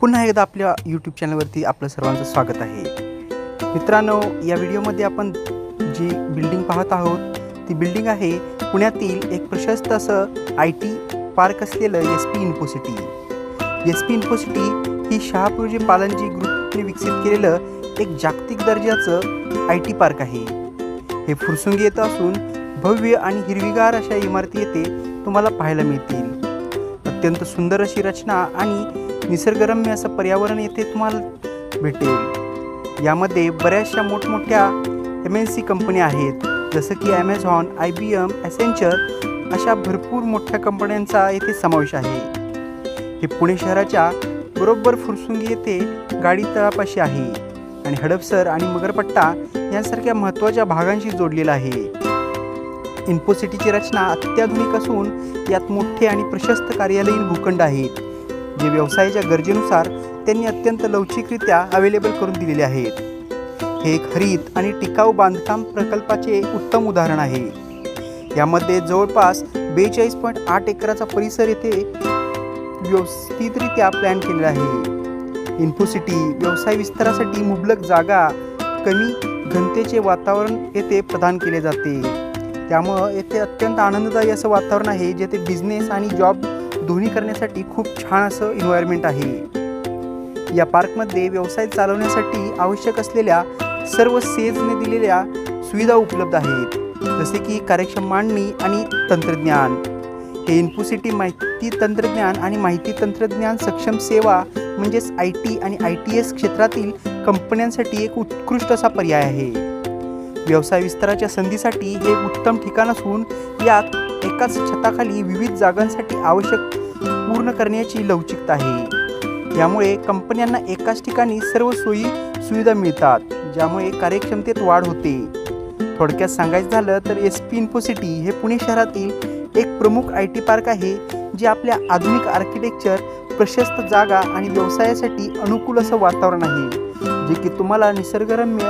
पुन्हा एकदा आपल्या यूट्यूब चॅनलवरती आपलं सर्वांचं स्वागत आहे. मित्रांनो या व्हिडिओमध्ये आपण जी बिल्डिंग पाहत आहोत ती बिल्डिंग आहे पुण्यातील एक प्रशस्त असं आय टी पार्क असलेलं S P Infocity S P Infocity ही शहापूरजी पालनजी ग्रुपने विकसित केलेलं एक जागतिक दर्जाचं आय टी पार्क आहे. हे फुरसुंगी येतं असून भव्य आणि हिरवीगार अशा इमारती येथे तुम्हाला पाहायला मिळतील. अत्यंत सुंदर अशी रचना आणि निसर्गरम्य असं पर्यावरण येथे तुम्हाला भेटेल. यामध्ये बऱ्याचशा मोठमोठ्या एम एन सी कंपन्या आहेत. जसं की Amazon I B M Accenture अशा भरपूर मोठ्या कंपन्यांचा येथे समावेश आहे. हे पुणे शहराच्या बरोबर फुरसुंगी येथे गाडी तळापाशी आहे. आणि हडपसर आणि मगरपट्टा यांसारख्या महत्त्वाच्या भागांशी जोडलेला आहे. इन्फोसिटीची रचना अत्याधुनिक असून यात मोठे आणि प्रशस्त कार्यालयीन भूखंड आहेत. जे व्यवसायाच्या गरजेनुसार त्यांनी अत्यंत लवचिकरित्या अवेलेबल करून दिलेले आहेत. हे एक हरित आणि टिकाऊ बांधकाम प्रकल्पाचे उत्तम उदाहरण आहे. यामध्ये जवळपास बेचाळीस पॉईंट आठ एकराचा परिसर येथे व्यवस्थितरित्या प्लॅन केलेला आहे. इन्फोसिटी व्यवसाय विस्तारासाठी मुबलक जागा कमी घनतेचे वातावरण येथे प्रदान केले जाते. त्यामुळं येथे अत्यंत आनंददायी असं वातावरण आहे जेथे बिझनेस आणि जॉब दोन्ही करण्यासाठी खूप छान असं इन्व्हायरमेंट आहे. या पार्कमध्ये व्यवसाय चालवण्यासाठी आवश्यक असलेल्या सर्व सेजने दिलेल्या सुविधा उपलब्ध आहेत. जसे की कार्यक्षम मांडणी आणि तंत्रज्ञान. हे इन्फोसिटी माहिती तंत्रज्ञान आणि माहिती तंत्रज्ञान सक्षम सेवा म्हणजेच आय टी आणि आय टी एस क्षेत्रातील कंपन्यांसाठी एक उत्कृष्ट असा पर्याय आहे. व्यवसाय विस्ताराच्या संधीसाठी हे उत्तम ठिकाण असून यात एकाच छताखाली विविध जागांसाठी आवश्यक पूर्ण करण्याची लवचिकता आहे. यामुळे कंपन्यांना एकाच ठिकाणी सर्व सोयी सुविधा मिळतात ज्यामुळे कार्यक्षमतेत वाढ होते. थोडक्यात सांगायचं झालं तर एस पी इन्फोसिटी हे पुणे शहरातील एक प्रमुख आय टी पार्क आहे जे आपल्या आधुनिक आर्किटेक्चर प्रशस्त जागा आणि व्यवसायासाठी अनुकूल असं वातावरण आहे जे की तुम्हाला निसर्गरम्य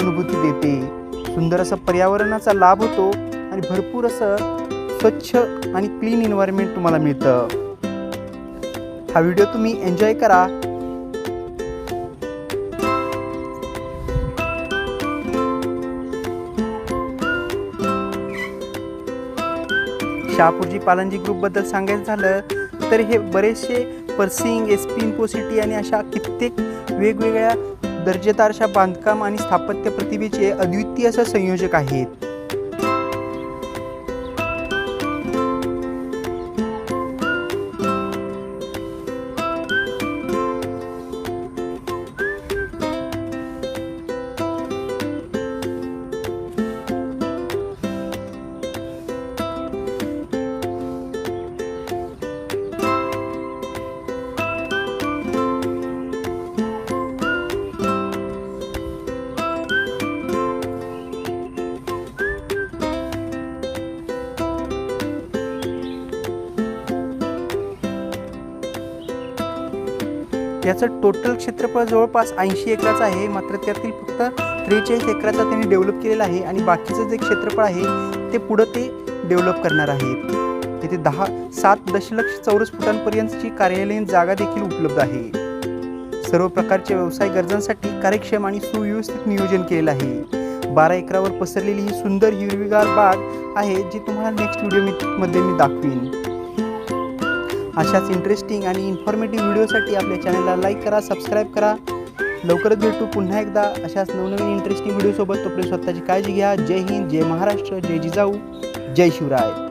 अनुभूती देते. सुंदर असं पर्यावरणाचा लाभ होतो आणि भरपूर असं स्वच्छ आणि क्लीन इन्व्हायरमेंट तुम्हाला मिळतं. हा व्हिडिओ तुम्ही एन्जॉय करा. शहापूरजी पालनजी ग्रुपबद्दल सांगायचं झालं तर हे बरेचसे पर्सिंग एस पी इन्फोसिटी आणि अशा कित्येक वेगवेगळ्या दर्जेदार अशा बांधकाम आणि स्थापत्य प्रतिभेचे अद्वितीय असं संयोजक आहेत. याचं टोटल क्षेत्रफळ जवळपास ऐंशी एकराचं आहे. मात्र त्यातील फक्त त्रेचाळीस एकराचा त्यांनी डेव्हलप केलेला आहे आणि बाकीचं जे क्षेत्रफळ आहे ते पुढं ते डेव्हलप करणार आहेत तिथे दहा सात दशलक्ष चौरस फुटांपर्यंतची कार्यालयीन जागा देखील उपलब्ध आहे. सर्व प्रकारच्या व्यवसाय गरजांसाठी कार्यक्षम आणि सुव्यवस्थित नियोजन केलेलं आहे. बारा एकरावर पसरलेली ही सुंदर हिरवीगार बाग आहे जी तुम्हाला नेक्स्ट व्हिडिओमध्ये मी दाखवीन. अशाच इंटरेस्टिंग आणि इन्फॉर्मेटिव्ह व्हिडिओसाठी आपल्या चॅनलला लाईक करा सबस्क्राईब करा. लवकरच भेटू पुन्हा एकदा अशाच नवनवीन इंटरेस्टिंग व्हिडिओसोबत तोपर्यंत स्वतःची काळजी घ्या. जय हिंद जय महाराष्ट्र जय जिजाऊ जय शिवराय.